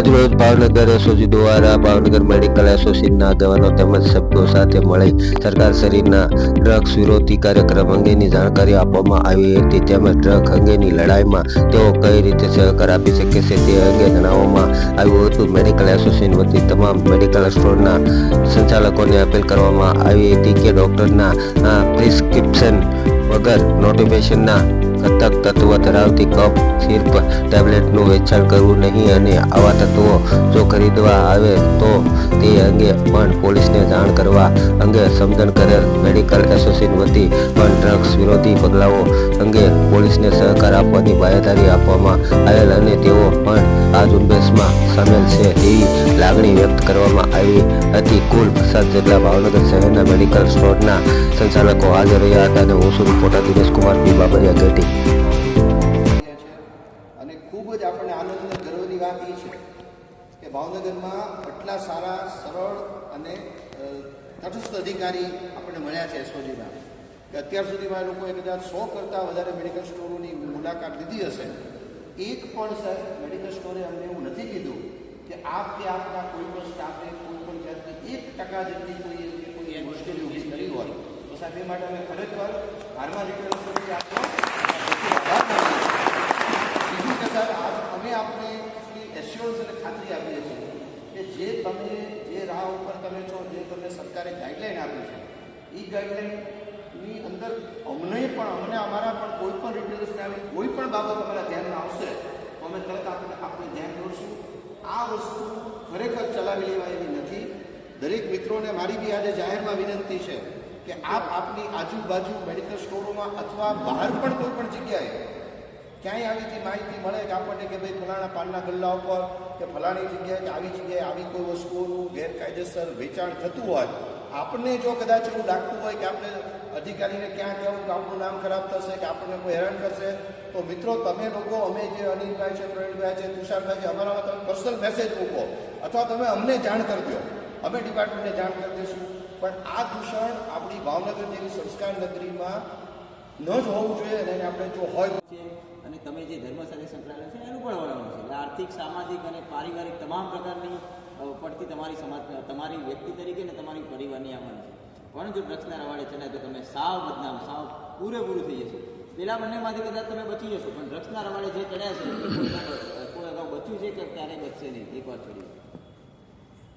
આજરોજ ભાવનગર એસઓજી દ્વારા ભાવનગર મેડિકલ એસોસિએશનના આગેવાનો તેમજ શબ્દો સાથે મળી સરકાર શરીરના ડ્રગ્સ વિરોધી કાર્યક્રમ અંગેની જાણકારી આપવામાં આવી હતી તેમજ ડ્રગ અંગેની લડાઈમાં તેઓ કઈ રીતે સહકાર આપી શકે છે તે અંગે જણાવવામાં આવ્યું હતું. મેડિકલ એસોસિએશન વતી તમામ મેડિકલ સ્ટોરના સંચાલકોને અપીલ કરવામાં આવી હતી કે ડૉક્ટરના પ્રિસ્ક્રિપ્શન વગર નોટિફિકેશનના ઘટક તત્વ ધરાવતી કફ સિરપ, ટેબ્લેટનું વેચાણ કરવું નહીં અને આવા તત્વો જો ખરીદવા આવે તો તે અંગે પણ પોલીસને જાણ કરવા અંગે સમજણ કરેલ મેડિકલ એસોસિએશન વતી પણ ડ્રગ્સ વિરોધી પગલાઓ અંગે પોલીસને સહકાર આપવાની બાહેધારી આપવામાં આવેલ અને તેઓ પણ આ ઝુંબેશમાં સામેલ છે. એવી લાગણી વ્યક્ત કરવામાં આવી હતી. કુલ પચાસ જેટલા ભાવનગર શહેરના મેડિકલ સ્ટોરના સંચાલકો હાજર રહ્યા હતા અને હું છું રિપોર્ટર દિનેશ કુમાર પી બાબરિયા ગેટી. અને ખૂબ જ આપણને આનંદ ગર્વની વાત એ છે કે ભાવનગરમાં આટલા સારા, સરળ અને તટસ્થ અધિકારી આપણને મળ્યા છે એસઓજીના અત્યાર સુધીમાં લોકોએ કદાચ સો કરતાં વધારે મેડિકલ સ્ટોરોની મુલાકાત લીધી હશે. એક પણ સાહેબ મેડિકલ સ્ટોરે અમને એવું નથી કીધું કે આપ કે આપના કોઈ પણ સ્ટાફે કોઈ પણ જાતની એક ટકા જેટલી કોઈ કોઈ મુશ્કેલી ઊભી કરી હોય તો સાહેબ એ માટે અમે ખરેખર હારમાં રિટર્ન સ્ટોરથી આપનો. બીજું કે સર અમે આપને એટલી એશ્યોરન્સ અને ખાતરી આપીએ છીએ કે જે તમે જે રાહ ઉપર તમે છો જે તમને સરકારે ગાઈડલાઈન આપી છે એ ગાઈડલાઈનની અંદર અમને પણ અમને અમારા પણ કોઈ પણ રિટેલર્સને આવી કોઈ પણ બાબત અમારા આવશે તો અમે તરત આપણે આપણે ધ્યાન દોરશું. આ વસ્તુ ખરેખર ચલાવી લેવા એવી નથી. દરેક મિત્રોને મારી બી આજે જાહેરમાં વિનંતી છે કે આપ આપની આજુબાજુ મેડિકલ સ્ટોરોમાં અથવા બહાર પણ કોઈ પણ જગ્યાએ ક્યાંય આવી જે માહિતી મળે કે આપણને કે ભાઈ ફલાણા પાનના ગલ્લા ઉપર કે ફલાણી જગ્યાએ કે આવી જગ્યાએ આવી કોઈ વસ્તુઓનું ગેરકાયદેસર વેચાણ થતું હોય આપણને જો કદાચ એવું લાગતું હોય કે આપણે અધિકારીને ક્યાં કહેવું કે આપણું નામ ખરાબ થશે કે આપણને કોઈ હેરાન કરશે, તો મિત્રો તમે લોકો, અમે જે અનિલભાઈ છે, પ્રવીણભાઈ છે, તુષારભાઈ છે અમારામાં તમે પર્સનલ મેસેજ મૂકો. અથવા તમે અમને જાણ કરી દો. અમે ડિપાર્ટમેન્ટને જાણ કરી દઈશું. પણ આ દૂષણ આપણી ભાવનગર જેવી સંસ્કાર નગરીમાં ન જ હોવું જોઈએ અને એને આપણે જો હોય અને તમે જે ધર્મ સાથે સંકળાયેલા છે, એનું પણ વળવાનું છે. આર્થિક, સામાજિક અને પારિવારિક તમામ પ્રકારની અ, તમારી સમાજ તમારી વ્યક્તિ તરીકે ને તમારી પરિવારની આવવાની છે. પણ જો ડ્રગ્સના રવાડે ચડાય તો તમે સાવ બદનામ સાવ પૂરેપૂરું થઈ જશો. પેલા બંનેમાંથી કદાચ તમે બચી જશો પણ ડ્રગ્સના રવાડે જે ચડ્યા છે કોઈ અગાઉ બચ્યું છે કે ક્યારેય બચશે નહીં? એકવાર છોડી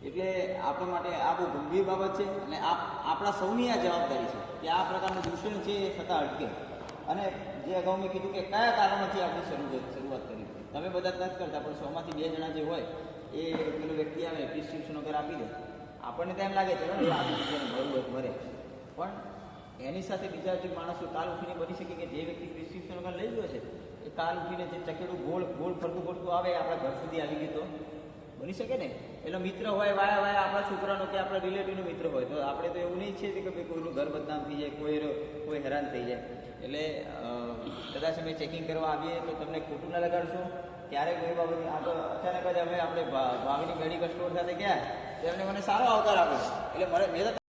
એટલે આપણા માટે આ બહુ ગંભીર બાબત છે અને આ આપણા સૌની આ જવાબદારી છે કે આ પ્રકારનું દૂષણ છે એ થતાં અટકે. અને જે અગાઉ મેં કીધું કે કયા કારણોથી આપણે શરૂઆત શરૂઆત કરી. તમે બધા નથી કરતા પણ સોમાંથી બે જણા જે હોય એ પેલો વ્યક્તિ આવે પ્રિસ્ક્રિપ્શન વગેરે આપી દે. આપણને તો એમ લાગે, ચલો ને ભરવું ભરે પણ એની સાથે બીજા જે માણસો કાલ ઉઠીને બની શકે કે જે વ્યક્તિ પ્રિસ્ક્રિપ્શન વગર લઈ ગયો છે, એ કાલ ઉઠીને જે ચકેડું ગોળ ગોળ ફરતું ફરતું આવે આપણા ઘર સુધી આવી ગયું તો? બની શકે ને? એનો મિત્ર હોય, વાયા વાયા આપણા છોકરાનો કે આપણા રિલેટિવનો મિત્ર હોય, તો આપણે તો એવું નહીં છે કે ભાઈ કોઈનું ઘર બદનામ થઈ જાય, કોઈ કોઈ હેરાન થઈ જાય. એટલે કદાચ અમે ચેકિંગ કરવા આવીએ તો તમને ખોટું ના લગાડશો. ક્યારેક કોઈ બાબત, આ તો અચાનક જ અમે આપણે ભા- ભાવિની મેડિકલ સ્ટોર સાથે ગયા, તો એમને મને સારો આવકાર આપ્યો. એટલે મને, મેં